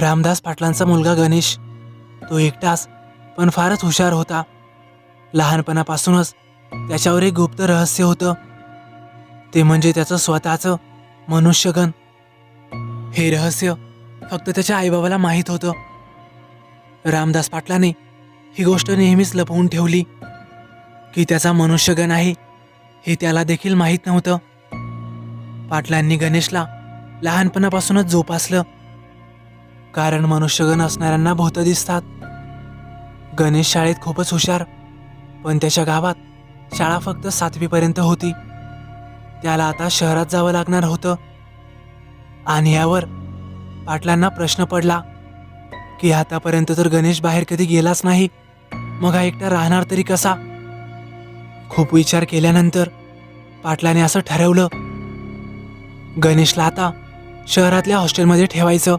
रामदास पाटलांचा मुलगा गणेश. तो एकटाच पण फारच हुशार होता. लहानपणापासूनच त्याच्यावर एक गुप्त रहस्य होतं. ते म्हणजे त्याचं स्वतःचं मनुष्यगण. हे रहस्य फक्त त्याच्या आईबाबाला माहीत होतं. रामदास पाटलाने ही गोष्ट नेहमीच लपवून ठेवली की त्याचा मनुष्यगण आहे हे त्याला देखील माहीत नव्हतं. पाटलांनी गणेशला लहानपणापासूनच जोपासलं. कारण मनुष्यगण असणाऱ्यांना भूत दिसतात. गणेश शाळेत खूपच हुशार पण त्याच्या गावात शाळा फक्त सातवीपर्यंत होती. त्याला आता शहरात जावं लागणार होतं. आणि यावर पाटलांना प्रश्न पडला की आतापर्यंत तर गणेश बाहेर कधी गेलाच नाही मग हा एकटा राहणार तरी कसा? खूप विचार केल्यानंतर पाटलाने असं ठरवलं. गणेशला आता शहरातल्या हॉस्टेलमध्ये ठेवायचं.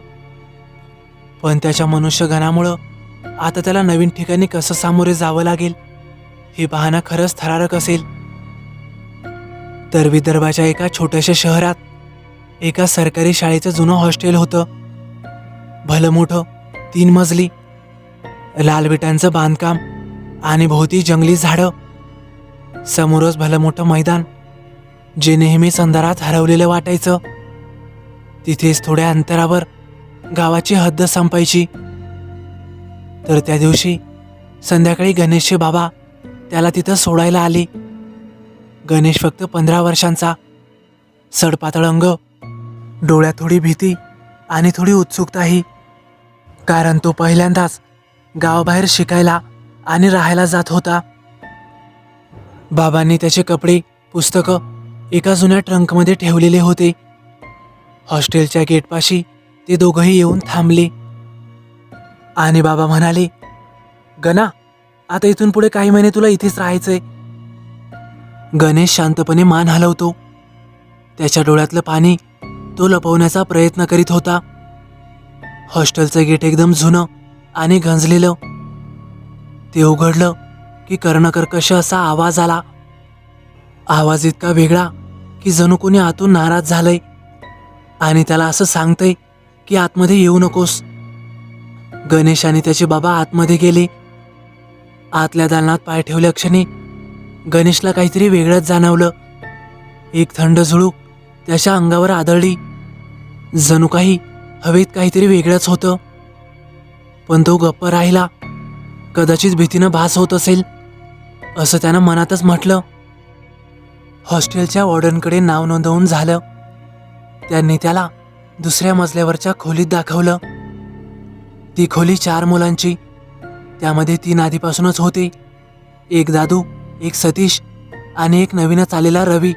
पण त्याच्या मनुष्यगणामुळं आता त्याला नवीन ठिकाणी कसं सामोरे जावं लागेल? हे पाहणं खरंच थरारक असेल. तर विदर्भाच्या एका छोट्याशा शहरात एका सरकारी शाळेचं जुनं हॉस्टेल होतं. भलं मोठं तीन मजली लाल विटांचं बांधकाम आणि भोवती जंगली झाडं. समोरच भलं मोठं मैदान जे नेहमीच अंधारात हरवलेलं वाटायचं. तिथेच थोड्या अंतरावर गावाची हद्द संपायची. तर त्या दिवशी संध्याकाळी गणेशचे बाबा त्याला तिथं सोडायला आले. गणेश फक्त पंधरा वर्षांचा. सडपातळ अंग डोळ्यात थोडी भीती आणि थोडी उत्सुकताही. कारण तो पहिल्यांदाच गावाबाहेर शिकायला आणि राहायला जात होता. बाबांनी त्याचे कपडे पुस्तकं एका जुन्या ट्रंकमध्ये ठेवलेले होते. हॉस्टेलच्या गेटपाशी ते दोघंही येऊन थांबले. आणि बाबा म्हणाले गणा आता इथून पुढे काही महिने तुला इथेच राहायचंय. गणेश शांतपणे मान हलवतो. त्याच्या डोळ्यातलं पाणी तो लपवण्याचा प्रयत्न करीत होता. हॉस्टेलचं गेट एकदम जुनं आणि गंजलेलं. ते उघडलं की कर्णकर्कश असा आवाज आला. आवाज इतका वेगळा की जणू कोणी आतून नाराज झालंय. आणि त्याला असं सांगतंय की आतमध्ये येऊ नकोस. गणेश आणि त्याचे बाबा आतमध्ये गेले. आतल्या दालनात पाय ठेवल्या क्षणी गणेशला काहीतरी वेगळंच जाणवलं. एक थंड झुळूक त्याच्या अंगावर आदळली. जणू काही हवेत काहीतरी वेगळंच होतं. पण तो गप्प राहिला. कदाचित भीतीनं भास होत असेल असं त्यानं मनातच म्हटलं. हॉस्टेलच्या वॉर्डनकडे नाव नोंदवून झालं. त्यांनी त्याला दुसऱ्या मजल्यावरच्या खोलीत दाखवलं. ती खोली चार मुलांची. त्यामध्ये तीन आधीपासूनच होती. एक दादू एक सतीश आणि एक नवीनच आलेला रवी.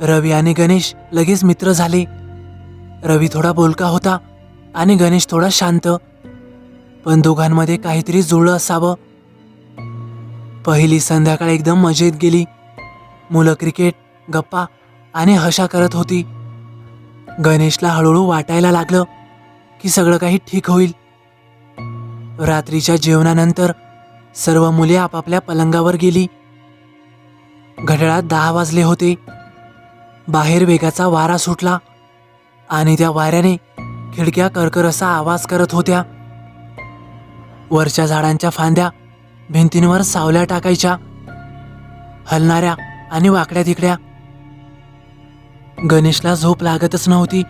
रवी आणि गणेश लगेच मित्र झाले. रवी थोडा बोलका होता आणि गणेश थोडा शांत. पण दोघांमध्ये काहीतरी जुळलं असावं. पहिली संध्याकाळ एकदम मजेत गेली. मुलं क्रिकेट गप्पा आणि हशा करत होती. गणेशला हळूहळू वाटायला लागलं की सगळं काही ठीक होईल. रात्रीच्या जेवणानंतर सर्व मुले आपापल्या पलंगावर गेली. घड्याळात दहा वाजले होते. बाहेर वेगाचा वारा सुटला आणि त्या वाऱ्याने खिडक्या करकर असा आवाज करत होत्या. वरच्या झाडांच्या फांद्या भिंतींवर सावल्या टाकायच्या. हलणाऱ्या आणि वाकड्या तिकड्या गणेशला झोप लागतच नव्हती.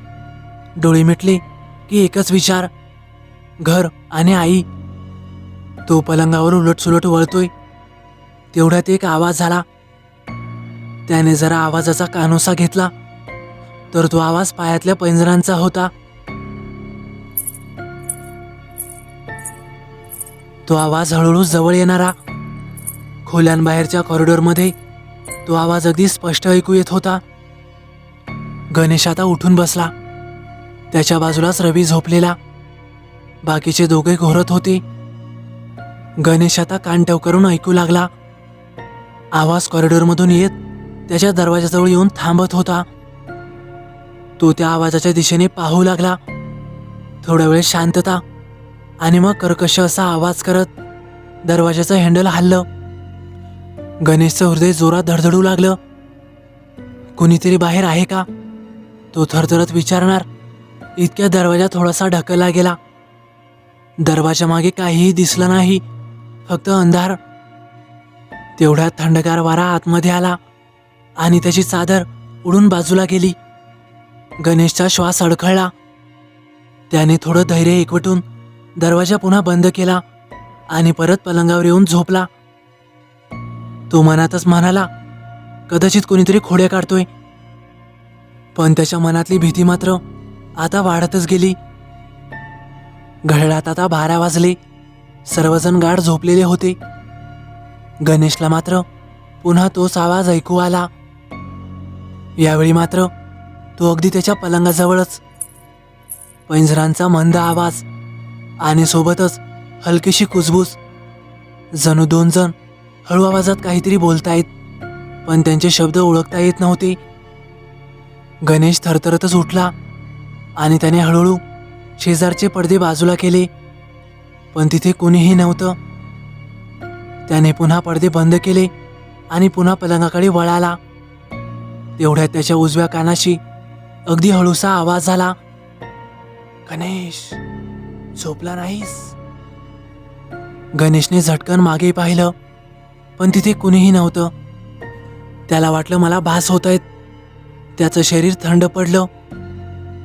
डोळे मिटले की एकच विचार घर आणि आई. तो पलंगावर उलटसुलट वळतोय. तेवढ्यात एक आवाज झाला त्याने जरा आवाजाचा कानोसा घेतला तर तो आवाज पायातल्या पैंजरांचा होता. तो आवाज हळूहळू जवळ येणारा. खोल्यांबाहेरच्या कॉरिडॉरमध्ये तो आवाज अगदी स्पष्ट ऐकू येत होता. गणेश आता उठून बसला. त्याच्या बाजूलाच रवी झोपलेला. बाकीचे दोघे घोरत होते. गणेश आता कानटव करून ऐकू लागला. आवाज कॉरिडॉरमधून येत त्याच्या दरवाजाजवळ येऊन थांबत होता. तो त्या आवाजाच्या दिशेने पाहू लागला. थोड्या वेळ शांतता आणि मग कर्कश असा आवाज करत दरवाजाचं हँडल हल्लं गणेशचं हृदय जोरात धडधडू लागलं. कुणीतरी बाहेर आहे का? तो थरथरत विचारणार इतक्या दरवाजा थोडासा ढकलला गेला. दरवाजा मागे काहीही दिसलं नाही फक्त अंधार. तेवढ्यात थंडगार वारा आतमध्ये आला आणि त्याची चादर उडून बाजूला गेली. गणेशचा श्वास अडखळला. त्याने थोडं धैर्य एकवटून दरवाजा पुन्हा बंद केला आणि परत पलंगावर येऊन झोपला. तो मनातच म्हणाला कदाचित कोणीतरी खोड्या काढतोय. पण त्याच्या मनातली भीती मात्र आता वाढतच गेली. घड्याळात आता बारा वाजले. सर्वजण गाढ झोपलेले होते. गणेशला मात्र पुन्हा तोच आवाज ऐकू आला. यावेळी मात्र तो अगदी त्याच्या पलंगाजवळच. पैंजरांचा मंद आवाज आणि सोबतच हलकीशी कुजबूज. जणू दोन जण हळू आवाजात काहीतरी बोलतायत पण त्यांचे शब्द ओळखता येत नव्हते. गणेश थरथरतच उठला आणि त्याने हळूहळू शेजारचे पडदे बाजूला केले. पण तिथे कोणीही नव्हतं. त्याने पुन्हा पडदे बंद केले आणि पुन्हा पलंगाकडे वळाला. तेवढ्यात त्याच्या उजव्या कानाशी अगदी हळूसा आवाज झाला. गणेश झोपला नाहीस? गणेशने झटकन मागे पाहिलं पण तिथे कुणीही नव्हतं. त्याला वाटलं मला भास होत आहेत त्याचं शरीर थंड पडलं.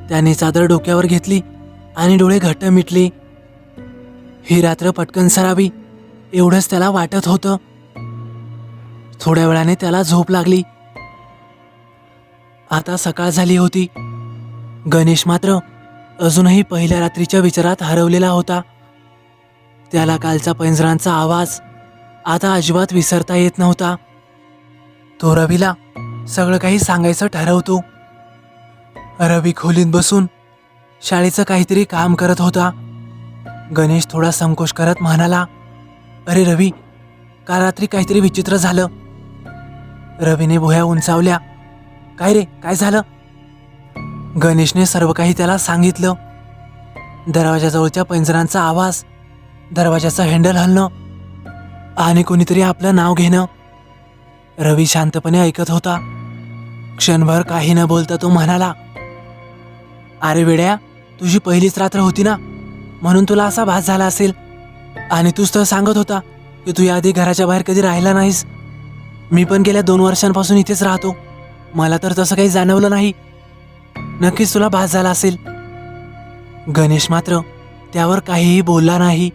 त्याने चादर डोक्यावर घेतली आणि डोळे घट्ट मिटले. ही रात्र पटकन सरावी एवढंच त्याला वाटत होतं. थोड्या वेळाने त्याला झोप लागली. आता सकाळ झाली होती. गणेश मात्र अजूनही पहिल्या रात्रीच्या विचारात हरवलेला होता. त्याला कालचा पैंजरांचा आवाज आता अजिबात विसरता येत नव्हता. तो रवीला सगळं काही सांगायचं ठरवतो. रवी खोलीत बसून शाळेचं काहीतरी काम करत होता. गणेश थोडा संकोच करत म्हणाला अरे रवी काल रात्री काहीतरी विचित्र झालं. रवीने भुया उंचावल्या काय रे काय झालं? गणेशने सर्व काही त्याला सांगितलं. दरवाजाजवळच्या पैंजरांचा आवाज दरवाजाचं हँडल हलणं आणि कोणीतरी आपलं नाव घेणं. रवी शांतपणे ऐकत होता. क्षणभर काही न बोलता तो म्हणाला अरे वेड्या तुझी पहिलीच रात्र होती ना? म्हणून तुला असा भास झाला असेल. आणि तूच तर सांगत होता की तू याआधी घराच्या बाहेर कधी राहिला नाहीस. मी पण गेल्या दोन वर्षांपासून इथेच राहतो. मला तर तसं काही जाणवलं नाही. नक्कीच तुला भास झाला असेल. गणेश मात्र त्यावर काहीही बोलला नाही.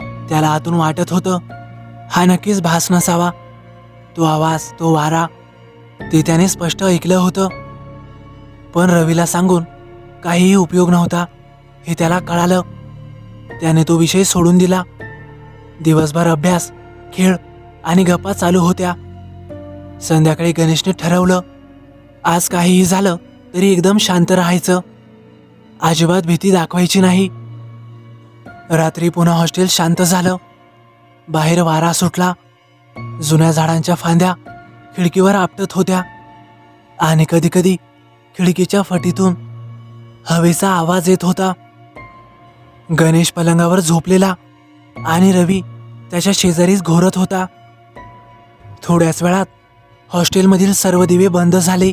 त्याला आतून वाटत होतं हा नक्कीच भास नसावा. तो आवाज तो वारा ते त्याने स्पष्ट ऐकलं होतं. पण रवीला सांगून काहीही उपयोग नव्हता हे त्याला कळालं. त्याने तो विषय सोडून दिला. दिवसभर अभ्यास खेळ आणि गप्पा चालू होत्या. संध्याकाळी गणेशने ठरवलं आज काहीही झालं तरी एकदम शांत राहायचं. अजिबात भीती दाखवायची नाही. रात्री पुन्हा हॉस्टेल शांत झालं. बाहेर वारा सुटला. जुन्या झाडांच्या फांद्या खिडकीवर आपटत होत्या. आणि कधीकधी खिडकीच्या फटीतून हवेचा आवाज येत होता. गणेश पलंगावर झोपलेला आणि रवी त्याच्या शेजारीच घोरत होता. थोड्याच वेळात हॉस्टेलमधील सर्व दिवे बंद झाले.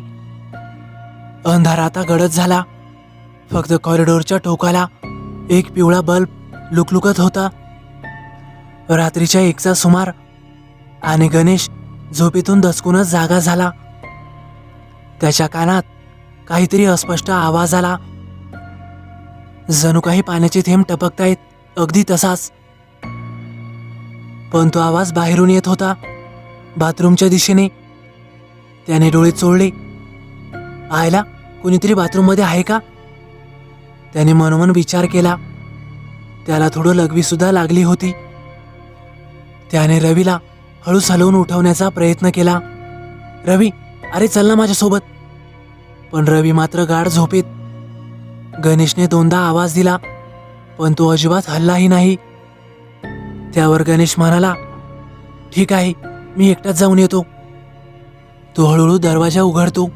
अंधार आता गडद झाला. फक्त कॉरिडोरच्या टोकाला एक पिवळा बल्ब लुकलुकत होता. रात्रीच्या एकचा सुमार आणि गणेश झोपेतून दचकूनच जागा झाला. त्याच्या कानात काहीतरी अस्पष्ट आवाज आला. जणू काही पाण्याचे थेंब टपकतायत अगदी तसाच. पण तो आवाज बाहेरून येत होता बाथरूमच्या दिशेने. त्याने डोळे चोळले. आयला कोणीतरी बाथरूममध्ये आहे का? त्याने मनोमन विचार केला. त्याला थोडं लघवी सुद्धा लागली होती. त्याने रवीला हळूच हलवून उठवण्याचा प्रयत्न केला. रवी अरे चल ना माझ्यासोबत. पण रवी मात्र गाढ झोपेत. गणेशने दोनदा आवाज दिला पण तो अजिबात हल्लाही नाही. त्यावर गणेश म्हणाला ठीक आहे मी एकटाच जाऊन येतो. तो हळूहळू दरवाजा उघडतो.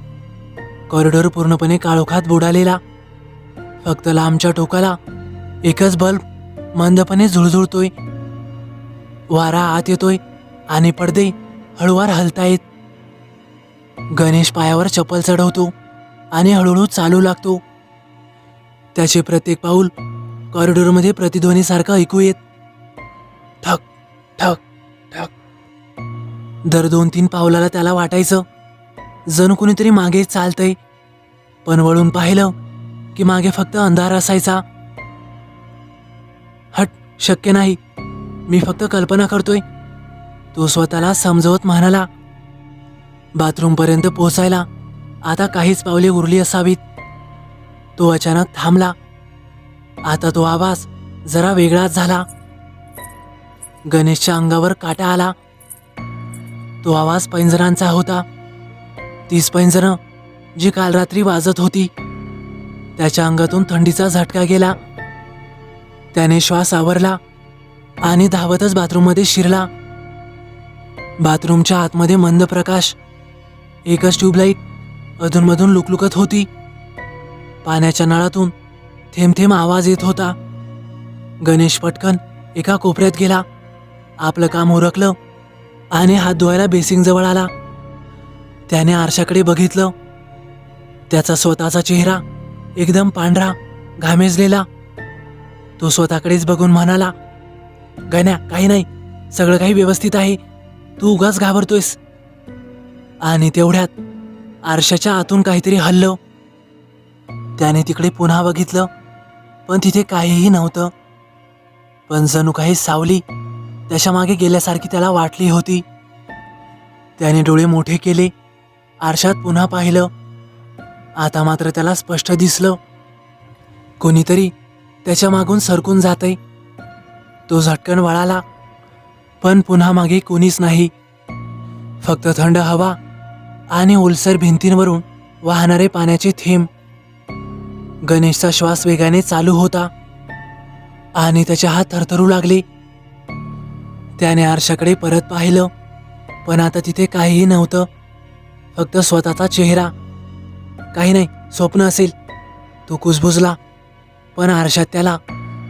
कॉरिडॉर पूर्णपणे काळोखात बुडालेला. फक्त लांबच्या टोकाला एकच बल्ब मंदपणे झुळझुळतोय. वारा आत येतोय. आणि पडदे हळूवार हलतायत. गणेश पायावर चप्पल चढवतो आणि हळूहळू चालू लागतो. त्याचे प्रत्येक पाऊल कॉरिडॉरमध्ये प्रतिध्वनीसारखं ऐकू येत. ठक ठक ठक. दर दोन तीन पावलाला त्याला वाटायचं जणू कुणीतरी मागे चालतंय. पण वळून पाहिलं की मागे फक्त अंधार असायचा. हट शक्य नाही. मी फक्त कल्पना करतोय. तो स्वतःला समजवत म्हणाला. बाथरूमपर्यंत पोहोचायला आता काहीच पावले उरली असावीत. तो अचानक थांबला. आता तो आवाज जरा वेगळाच झाला. गणेशच्या अंगावर काटा आला. तो आवाज पैंजरांचा होता. तीच पैंजरं जी काल रात्री वाजत होती. त्याच्या अंगातून थंडीचा झटका गेला. त्याने श्वास आवरला आणि धावतच बाथरूममध्ये शिरला. बाथरूमच्या आतमध्ये मंद प्रकाश. एकच ट्यूबलाईट अधूनमधून लुकलुकत होती. पाण्याच्या नळातून थेंब थेंब आवाज येत होता. गणेश पटकन एका कोपऱ्यात गेला. आपलं काम उरकलं आणि हात धुवायला बेसिंगजवळ आला. त्याने आरशाकडे बघितलं. त्याचा स्वतःचा चेहरा एकदम पांढरा घामेजलेला. तो स्वतःकडेच बघून म्हणाला गण्या काही नाही. सगळं काही व्यवस्थित आहे. तू उगाच घाबरतोयस. आणि तेवढ्यात आरशाच्या आतून काहीतरी हल्लं. त्याने तिकडे पुन्हा बघितलं पण तिथे काहीही नव्हतं. पण जणू काही सावली त्याच्यामागे गेल्यासारखी त्याला वाटली होती. त्याने डोळे मोठे केले आरशात पुन्हा पाहिलं. आता मात्र त्याला स्पष्ट दिसलं. कोणीतरी त्याच्या मागून सरकून जातंय. तो झटकन वळाला. पण पुन्हा मागे कोणीच नाही. फक्त थंड हवा आणि ओलसर भिंतींवरून वाहणारे पाण्याचे थेंब. गणेशचा श्वास वेगाने चालू होता आणि त्याचे हात थरथरू लागले. त्याने आरशाकडे परत पाहिलं पण आता तिथे काहीही नव्हतं. फक्त स्वतःचा चेहरा. काही नाही स्वप्न असेल. तो कुजबुजला पण आरशात त्याला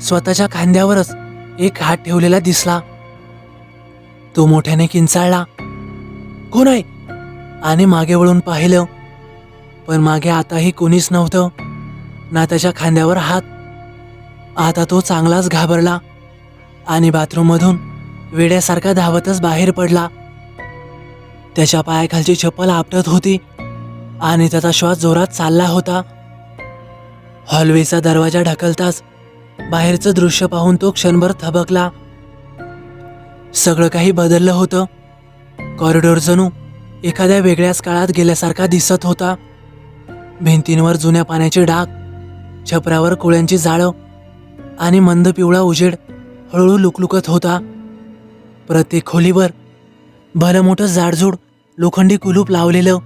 स्वतःच्या खांद्यावरच एक हात ठेवलेला दिसला. तो मोठ्याने किंचाळला. कोण आहे? आणि मागे वळून पाहिलं. पण मागे आताही कोणीच नव्हतं. ना त्याच्या खांद्यावर हात. आता तो चांगलाच घाबरला. आणि बाथरूममधून वेड्यासारखा धावतच बाहेर पडला. त्याच्या पायाखालची चप्पल आपटत होती. आणि त्याचा श्वास जोरात चालला होता. हॉलवेचा दरवाजा ढकलताच बाहेरचं दृश्य पाहून तो क्षणभर थबकला. सगळं काही बदललं होतं. कॉरिडॉर जणू एखाद्या वेगळ्याच काळात गेल्यासारखा दिसत होता. भिंतींवर जुन्या पाण्याचे डाग छपरावर कोळ्यांची जाळं आणि मंद पिवळा उजेड हळूहळू लुकलुकत होता. प्रत्येक खोलीवर भलं मोठं जाडजूड लोखंडी कुलूप लावलेलं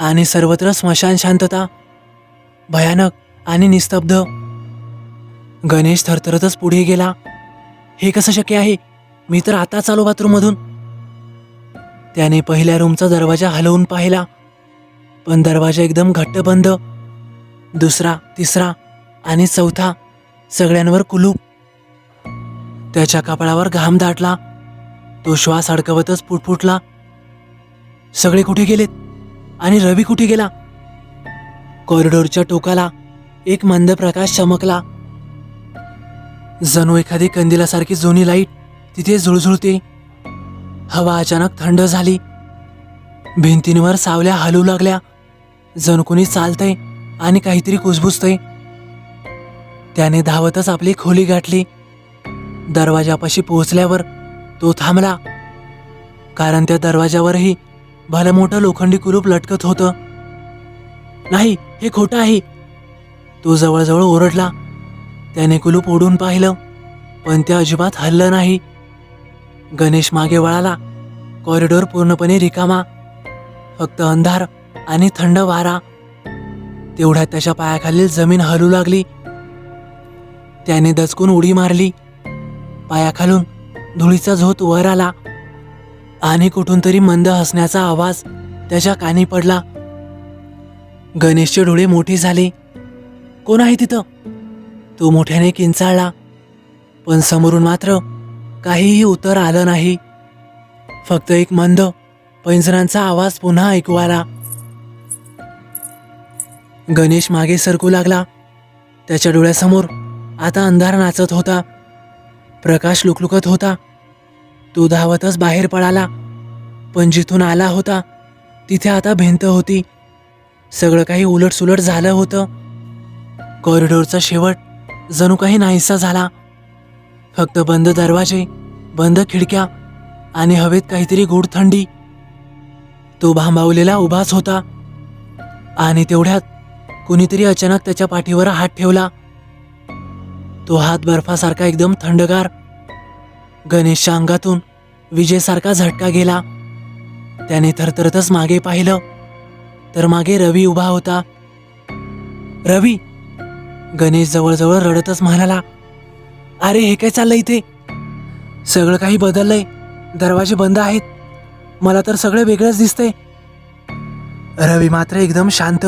आणि सर्वत्र स्मशान शांतता भयानक आणि निस्तब्ध. गणेश थरथरतच पुढे गेला. हे कसं शक्य आहे? मी तर आता चालू बाथरूममधून. त्याने पहिल्या रूमचा दरवाजा हलवून पाहिला. पण दरवाजा एकदम घट्ट बंद. दुसरा तिसरा आणि चौथा सगळ्यांवर कुलूप. त्याच्या कपाळावर घाम दाटला. तो श्वास अडकवतच फुटफुटला सगळे कुठे गेलेत? आणि रवी कुठे गेला? कॉरिडॉरच्या टोकाला एक मंद प्रकाश चमकला. जणू एखादी कंदिलासारखी जुनी लाइट तिथे झुळझुळते हवा अचानक थंड झाली. भिंतींवर सावल्या हलू लागल्या. जणू कुणी चालतंय आणि काहीतरी कुजबुजतंय. त्याने धावतच आपली खोली गाठली. दरवाजापाशी पोहोचल्यावर तो थांबला. कारण त्या दरवाजावरही भलं मोठं लोखंडी कुलूप लटकत होतं. नाही हे खोटं आहे. तो जवळजवळ ओरडला. त्याने कुलूप ओढून पाहिलं पण ते अजिबात हललं नाही. गणेश मागे वळाला. कॉरिडॉर पूर्णपणे रिकामा. फक्त अंधार आणि थंड वारा. तेवढ्यात त्याच्या पायाखालील जमीन हलू लागली. त्याने दचकून उडी मारली. पायाखालून धुळीचा झोत वर आला. आणि कुठून तरी मंद हसण्याचा आवाज त्याच्या कानी पडला. गणेशचे डोळे मोठे झाले. कोण आहे तिथं? तो मोठ्याने किंचाळला. पण समोरून मात्र काहीही उत्तर आलं नाही. फक्त एक मंद पैंजरांचा आवाज पुन्हा ऐकू आला. गणेश मागे सरकू लागला. त्याच्या डोळ्यासमोर आता अंधार नाचत होता. प्रकाश लुकलुकत होता. तो धावतच बाहेर पळाला. पण जिथून आला होता तिथे आता भिंत होती. सगळं काही उलटसुलट झालं होतं. कॉरिडोरचा शेवट जणू काही नाहीसा झाला. फक्त बंद दरवाजे बंद खिडक्या आणि हवेत काहीतरी गोड थंडी तो भांबावलेला उभाच होता आणि तेवढ्यात कुणीतरी अचानक त्याच्या पाठीवर हात ठेवला. तो हात बर्फासारखा एकदम थंडगार गणेशच्या अंगातून विजेसारखा झटका गेला. त्याने थरथरतच मागे पाहिलं तर मागे रवी उभा होता. रवी गणेश जवळजवळ रडतच म्हणाला अरे हे काय चाललंय इथे? सगळं काही बदललंय. दरवाजे बंद आहेत. मला तर सगळं वेगळंच दिसतंय. रवी मात्र एकदम शांत.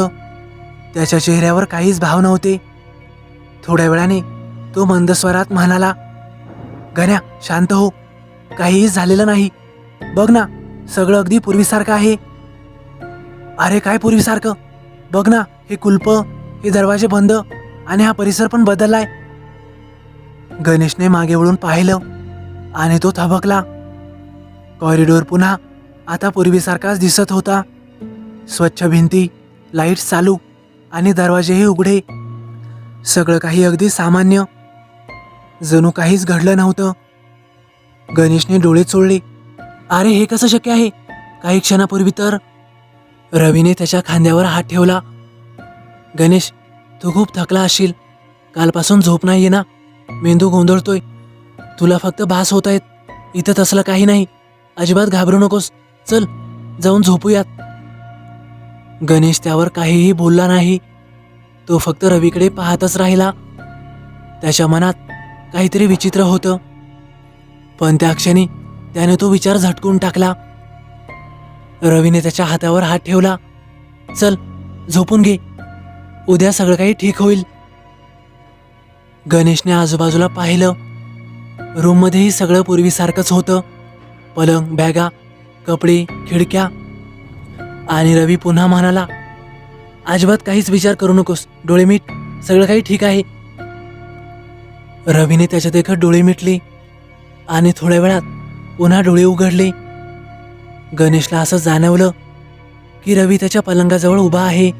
त्याच्या चेहऱ्यावर काहीच भाव नव्हते. थोड्या वेळाने तो मंद स्वरात म्हणाला गण्या शांत हो. काहीच झालेलं नाही. बघ ना सगळं अगदी पूर्वीसारखं आहे. अरे काय पूर्वीसारखं? बघ ना हे कुलप हे दरवाजे बंद आणि हा परिसर पण बदललाय. गणेशने मागे वळून पाहिलं आणि तो थबकला. कॉरिडोर पुन्हा आता पूर्वीसारखाच दिसत होता. स्वच्छ भिंती लाईट्स चालू आणि दरवाजेही उघडे. सगळं काही अगदी सामान्य. जणू काहीच घडलं नव्हतं. गणेशने डोळे चोळले. अरे हे कसं शक्य आहे? काही क्षणापूर्वी तर. रवीने त्याच्या खांद्यावर हात ठेवला. गणेश तू खूप थकला असशील. कालपासून झोप नाही ना? मेंदू गोंधळतोय. तुला फक्त भास होत आहेत इथं तसलं काही नाही. अजिबात घाबरू नकोस. चल जाऊन झोपूयात. गणेश त्यावर काहीही बोलला नाही. तो फक्त रवीकडे पाहतच राहिला. त्याच्या मनात काहीतरी विचित्र होतं. पण त्या क्षणी त्याने तो विचार झटकून टाकला. रवीने त्याच्या हातावर हात ठेवला. चल झोपून घे. उद्या सगळं काही ठीक होईल. गणेशने आजूबाजूला पाहिलं. रूममध्येही सगळं पूर्वीसारखंच होतं. पलंग बॅगा कपडे खिडक्या. आणि रवी पुन्हा म्हणाला अजिबात काहीच विचार करू नकोस डोळे मीट सगळं काही ठीक आहे. रवीने त्याच्या देखत डोळे मिटले आणि थोड्या वेळात पुन्हा डोळे उघडले. गणेशला असं जाणवलं की रवी त्याच्या पलंगाजवळ उभा आहे.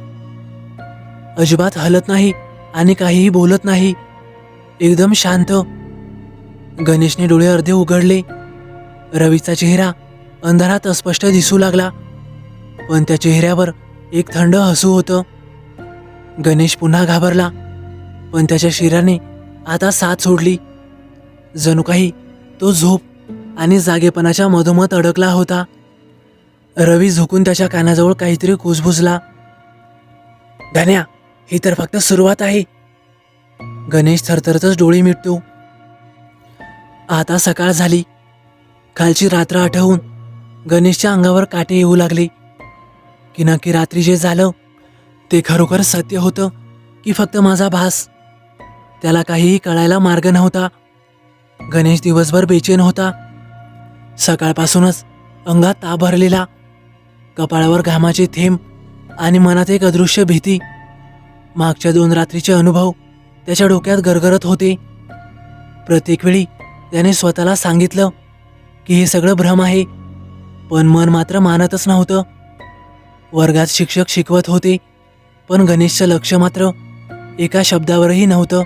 अजिबात हलत नाही आणि काहीही बोलत नाही. एकदम शांत. गणेशने डोळे अर्धे उघडले. रवीचा चेहरा अंधारात अस्पष्ट दिसू लागला. पण त्या चेहऱ्यावर एक थंड हसू होतं. गणेश पुन्हा घाबरला. पण त्याच्या शरीराने आता साथ सोडली. जणू काही तो झोप आणि जागेपणाच्या मधोमध अडकला होता. रवी झुकून त्याच्या कानाजवळ काहीतरी कुजबुजला. धन्या ही तर फक्त सुरुवात आहे. गणेश थरथरतच डोळे मिटतो. आता सकाळ झाली. कालची रात्र आठवून गणेशच्या अंगावर काटे येऊ लागले. की नक्की रात्री जे झालं ते खरोखर सत्य होतं की फक्त माझा भास? त्याला काहीही कळायला मार्ग नव्हता. गणेश दिवसभर बेचैन होता. सकाळपासूनच अंगात ताप भरलेला. कपाळावर घामाचे थेंब आणि मनात एक अदृश्य भीती. मागच्या दोन रात्रीचे अनुभव त्याच्या डोक्यात गरगरत होते. प्रत्येक वेळी त्याने स्वतःला सांगितलं की हे सगळं भ्रम आहे पण मन मात्र मानतच नव्हतं. वर्गात शिक्षक शिकवत होते पण गणेशचं लक्ष मात्र एका शब्दावरही नव्हतं.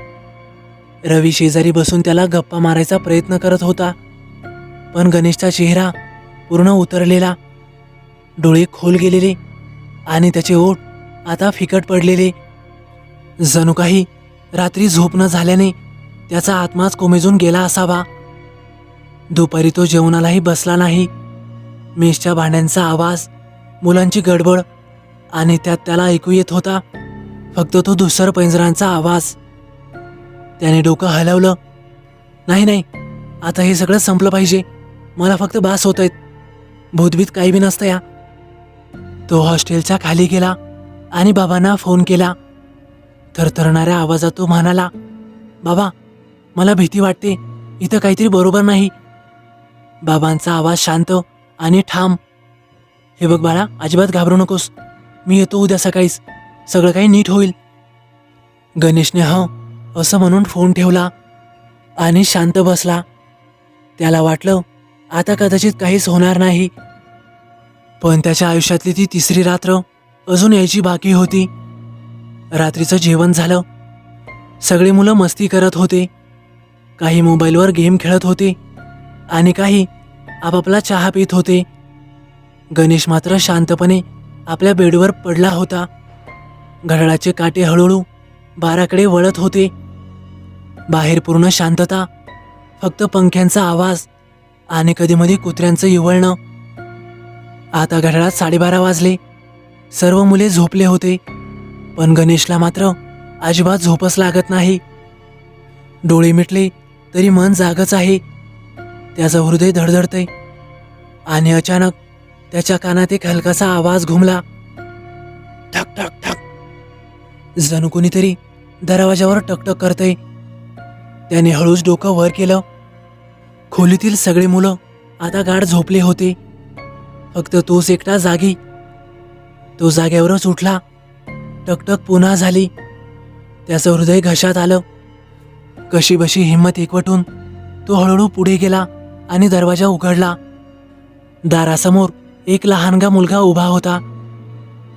रवी शेजारी बसून त्याला गप्पा मारायचा प्रयत्न करत होता पण गणेशचा चेहरा पूर्ण उतरलेला. डोळे खोल गेलेले आणि त्याचे ओठ आता फिकट पडलेले. जणू काही रात्री झोप न झाल्याने त्याचा आत्माच कोमेजून गेला असावा. दुपारी तो जेवणालाही बसला नाही. मेषच्या भांड्यांचा आवाज मुलांची गडबड आणि त्यात त्याला ऐकू येत होता. फक्त तो धुसर पैंजरांचा आवाज. त्याने डोकं हलवलं. नाही नाही आता हे सगळं संपलं पाहिजे. मला फक्त बास होत आहेत भूतभीत काही बी नसतं या. तो हॉस्टेलच्या खाली गेला आणि बाबांना फोन केला. थरथरणाऱ्या आवाजात तो म्हणाला बाबा मला भीती वाटते. इथं काहीतरी बरोबर नाही. बाबांचा आवाज शांत आणि ठाम. हे बघ बाळा अजिबात घाबरू नकोस. मी येतो उद्या सकाळीच. सगळं काही नीट होईल. गणेशने ह असं म्हणून फोन ठेवला आणि शांत बसला. त्याला वाटलं आता कदाचित काहीच होणार नाही. पण त्याच्या आयुष्यातली ती तिसरी रात्र अजून यायची बाकी होती. रात्रीचं जेवण झालं. सगळे मुलं मस्ती करत होते. काही मोबाईलवर गेम खेळत होते. आणि काही आपापला चहा पित होते. गणेश मात्र शांतपणे आपल्या बेडवर पडला होता. घड्याळाचे काटे हळूहळू बाराकडे वळत होते. बाहेर पूर्ण शांतता फक्त पंख्यांचा आवाज आणि कधीमधी कुत्र्यांचं इवळणं. आता घड्याळात साडेबारा वाजले. सर्व मुले झोपले होते. पण गणेशला मात्र अजिबात झोपच लागत नाही. डोळे मिटले तरी मन जागच आहे. त्याचं हृदय धडधडते आणि अचानक त्याच्या कानात एक हलकासा आवाज घुमला. ठक ठक ठक जणू कोणीतरी दरवाजावर टकटक करते त्याने हळूच डोकं वर केलं. खोलीतील सगळे मुलं आता गाढ झोपले होते. फक्त तोच एकटा जागी. तो जाग्यावरच उठला. टकटक पुन्हा झाली. त्याचं हृदय घशात आलं. कशी बशी हिंमत एकवटून तो हळूहळू पुढे गेला आणि दरवाजा उघडला. दारासमोर एक लहानगा मुलगा उभा होता.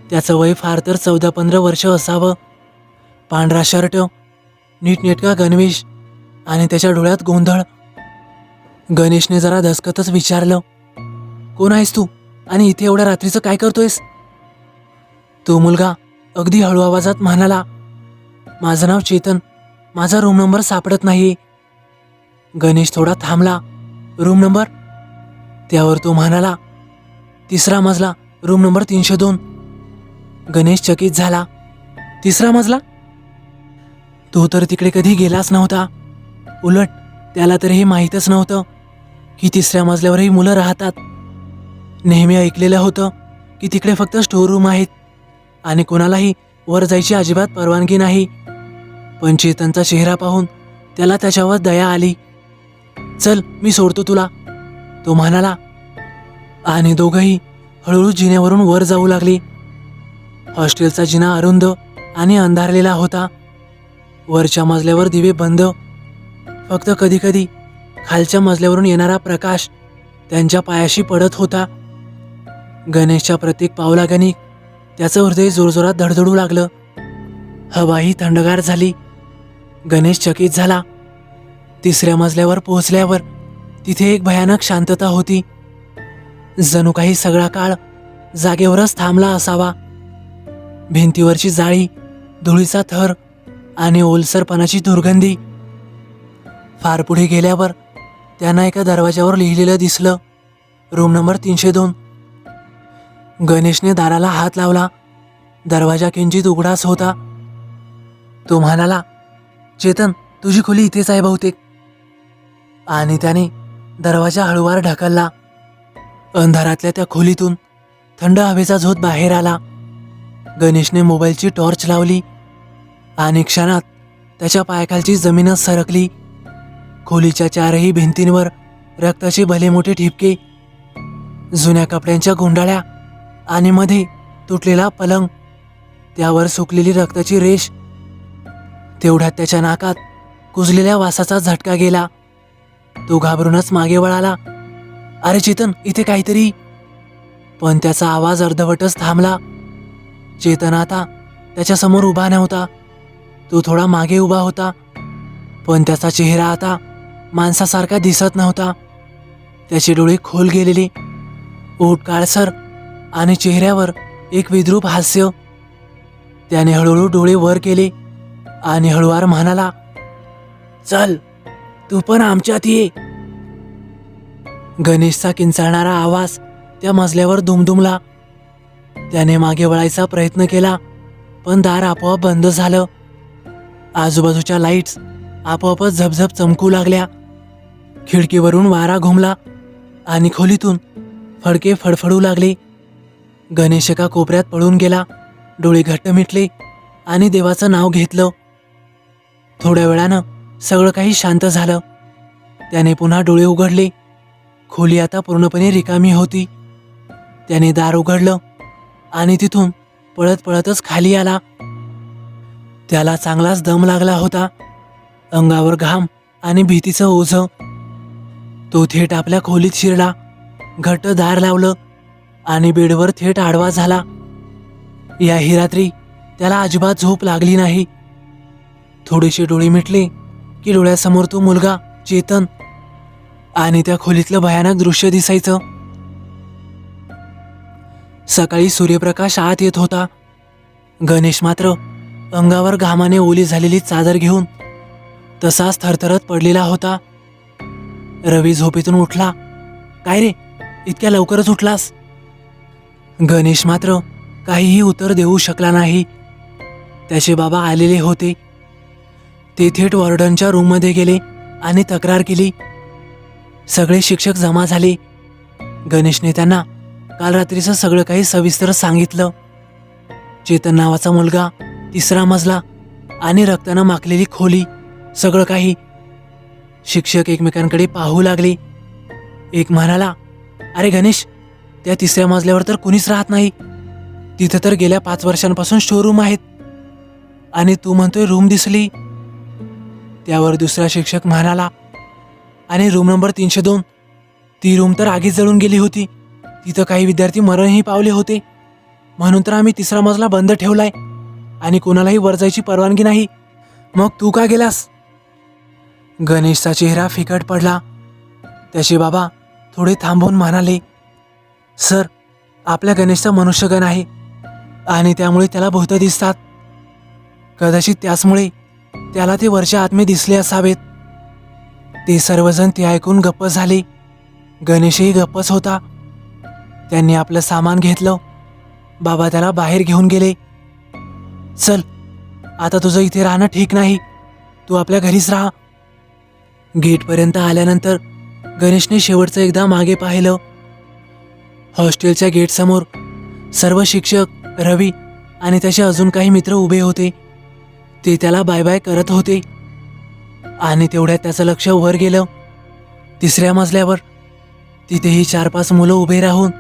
त्याचं वय फार तर चौदा पंधरा वर्ष असावं. पांढरा शर्ट नीटनेटका गणवेश आणि त्याच्या डोळ्यात गोंधळ. गणेशने जरा दसकतच विचारलं कोण आहेस तू? आणि इथे एवढ्या रात्रीचं काय करतोयस? तो मुलगा अगदी हळू आवाजात म्हणाला माझं नाव चेतन. माझा रूम नंबर सापडत नाही गणेश थोडा थांबला. रूम नंबर त्यावर तो म्हणाला तिसरा मजला. रूम नंबर तीनशे दोन. गणेश चकित झाला तिसरा मजला? तो तर तिकडे कधी गेलाच नव्हता. उलट त्याला तर हे माहीतच नव्हतं की तिसऱ्या मजल्यावरही मुलं राहतात. नेहमी ऐकलेलं होतं की तिकडे फक्त स्टोर रूम आहेत. आणि कोणालाही वर जायची अजिबात परवानगी नाही. पण चेतनचा चेहरा पाहून त्याला त्याच्यावर दया आली. चल मी सोडतो तुला तो म्हणाला. आणि दोघंही हळूहळू जिन्यावरून वर जाऊ लागली. हॉस्टेलचा जिना अरुंद आणि अंधारलेला होता. वरच्या मजल्यावर दिवे बंद. फक्त कधीकधी खालच्या मजल्यावरून येणारा प्रकाश त्यांच्या पायाशी पडत होता. गणेशच्या प्रत्येक पावलागणिक त्याचं हृदय जोरजोरात धडधडू लागलं. हवाही थंडगार झाली. गणेश चकित झाला. तिसऱ्या मजल्यावर पोहोचल्यावर तिथे एक भयानक शांतता होती. जणू काही सगळा काळ जागेवरच थांबला असावा. भिंतीवरची जाळी धुळीचा थर आणि ओलसरपणाची दुर्गंधी. फार पुढे गेल्यावर त्यांना एका दरवाजावर लिहिलेलं दिसलं. रूम नंबर तीनशे दोन. गणेशने दाराला हात लावला. दरवाजा किंचित उघडाच होता. तो म्हणाला चेतन तुझी खोली इथेच आहे बहुतेक. आणि त्याने दरवाजा हळूवार ढकलला. अंधारातल्या त्या खोलीतून थंड हवेचा झोत बाहेर आला. गणेशने मोबाईलची टॉर्च लावली. आणि क्षणात त्याच्या पायाखालची जमीनच सरकली. खोलीच्या चारही भिंतींवर रक्ताचे भले मोठे ठिपके. जुन्या कपड्यांच्या गुंडाळ्या आणि मध्ये तुटलेला पलंग त्यावर सुकलेली रक्ताची रेष तेवढ्यात त्याच्या नाकात कुजलेल्या वासाचा झटका गेला. तो घाबरूनच मागे वळाला. अरे चेतन इथे काहीतरी. पण त्याचा आवाज अर्धवटच थांबला. चेतन आता त्याच्यासमोर उभा नव्हता. तो थोडा मागे उभा होता. पण त्याचा चेहरा आता माणसासारखा दिसत नव्हता. त्याचे डोळे खोल गेलेले. ओट काळसर आणि चेहऱ्यावर एक विद्रूप हास्य. त्याने हळूहळू डोळे वर केले आणि हळूवार म्हणाला चल तू पण आमच्यात ये. गणेशचा किंचाळणारा आवाज त्या मजल्यावर दुमदुमला. त्याने मागे वळायचा प्रयत्न केला पण दार आपोआप बंद झालं. आजूबाजूच्या लाईट्स आपोआपच झपझप चमकू लागल्या. खिडकीवरून वारा घुमला आणि खोलीतून फडके फडफडू लागले. गणेश एका कोपऱ्यात पळून गेला. डोळे घट्ट मिटले आणि देवाचं नाव घेतलं. थोड्या वेळानं सगळं काही शांत झालं. त्याने पुन्हा डोळे उघडले. खोली आता पूर्णपणे रिकामी होती. त्याने दार उघडलं आणि तिथून पळत पळतच खाली आला. त्याला चांगलाच दम लागला होता. अंगावर घाम आणि भीतीचं ओझं. तो थेट आपल्या खोलीत शिरला. घट्ट दार लावलं. आणि बेडवर थेट आडवा झाला. याही रात्री त्याला अजिबात झोप लागली नाही. थोडेसे डोळे मिटले की डोळ्यासमोर तो मुलगा चेतन आणि त्या खोलीतलं भयानक दृश्य दिसायचं. सकाळी सूर्यप्रकाश आत येत होता. गणेश मात्र अंगावर घामाने ओली झालेली चादर घेऊन तसाच थरथरत पडलेला होता. रवी झोपेतून उठला. काय रे? इतक्या लवकरच उठलास? गणेश मात्र काहीही उत्तर देऊ शकला नाही. त्याचे बाबा आलेले होते. ते थेट वॉर्डनच्या रूममध्ये गेले आणि तक्रार केली. सगळे शिक्षक जमा झाले. गणेशने त्यांना काल रात्रीचं सगळं काही सविस्तर सांगितलं. चेतन नावाचा मुलगा तिसरा मजला आणि रक्तानं माखलेली खोली सगळं काही. शिक्षक एकमेकांकडे पाहू लागले. एक म्हणाला अरे गणेश त्या तिसऱ्या मजल्यावर तर कुणीच राहत नाही. तिथं तर गेल्या पाच वर्षांपासून शोरूम आहेत. आणि तू म्हणतोय रूम दिसली. त्यावर दुसरा शिक्षक म्हणाला आणि रूम नंबर तीनशे दोन. ती रूम तर आगीच जळून गेली होती. तिथं काही विद्यार्थी मरणही पावले होते. म्हणून तर आम्ही तिसरा मजला बंद ठेवलाय. आणि कोणालाही वर जायची परवानगी नाही. मग तू का गेलास? गणेशचा चेहरा फिकट पडला. त्याचे बाबा थोडे थांबून म्हणाले सर आपल्या गणेशचा मनुष्यगण आहे आणि त्यामुळे त्याला भूत दिसतात. कदाचित त्याचमुळे त्याला ते वरच्या आत्मे दिसले असावेत. ते सर्वजण ते ऐकून गप्प झाले. गणेशही गप्पच होता. त्यांनी आपलं सामान घेतलं. बाबा त्याला बाहेर घेऊन गेले. चल आता तुझं इथे राहणं ठीक नाही. तू आपल्या घरीच राहा. गेटपर्यंत आल्यानंतर गणेशने शेवटचं एकदा मागे पाहिलं. हॉस्टेलच्या गेटसमोर सर्व शिक्षक रवी आणि त्याचे अजून काही मित्र उभे होते. ते त्याला बाय बाय करत होते. आणि तेवढ्यात त्याचं लक्ष वर गेलं. तिसऱ्या मजल्यावर तिथेही चार पाच मुलं उभे राहून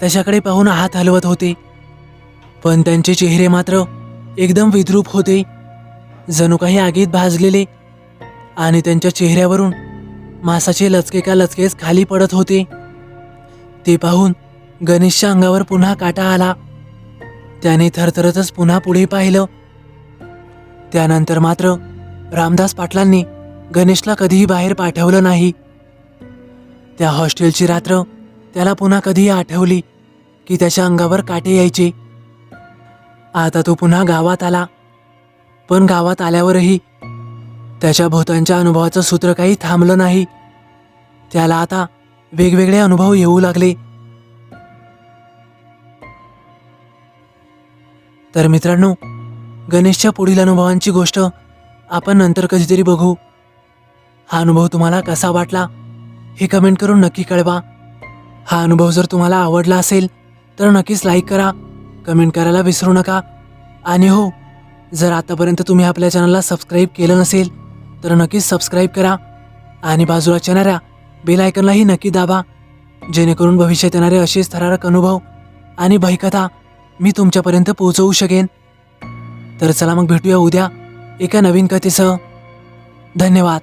त्याच्याकडे पाहून हात हलवत होते. पण त्यांचे चेहरे मात्र एकदम विद्रूप होते. जणू काही आगीत भाजलेले आणि त्यांच्या चेहऱ्यावरून मासाचे लचके का लचकेच खाली पडत होते. ते पाहून गणेशच्या अंगावर पुन्हा काटा आला. त्याने थरथरतच पुन्हा पुढे पाहिलं. त्यानंतर मात्र रामदास पाटलांनी गणेशला कधीही बाहेर पाठवलं नाही. त्या हॉस्टेलची रात्र त्याला पुन्हा कधीही आठवली की त्याच्या अंगावर काटे यायचे. आता तो पुन्हा गावात आला. पण गावात आल्यावरही त्याच्या भूतांच्या अनुभवाचं सूत्र काही थांबलं नाही. त्याला आता वेगवेगळे अनुभव येऊ लागले. तर मित्रांनो गणेशच्या पुढील अनुभवांची गोष्ट आपण नंतर कधीतरी बघू. हा अनुभव तुम्हाला कसा वाटला हे कमेंट करून नक्की कळवा. हा अनुभव जर तुम्हाला आवडला असेल तर नक्कीच लाईक करा कमेंट करायला विसरू नका. आणि हो जर आतापर्यंत तुम्ही आपल्या चॅनलला सबस्क्राईब केलं नसेल तर नक्कीच सबस्क्राईब करा. आणि बाजूला येणाऱ्या बेल आयकनलाही नक्की दाबा जेणेकरून भविष्यात येणारे असेच थरारक अनुभव आणि भयकथा मी तुमच्यापर्यंत पोहोचवू शकेन. तर चला मग भेटूया उद्या एका नवीन कथेसह. धन्यवाद.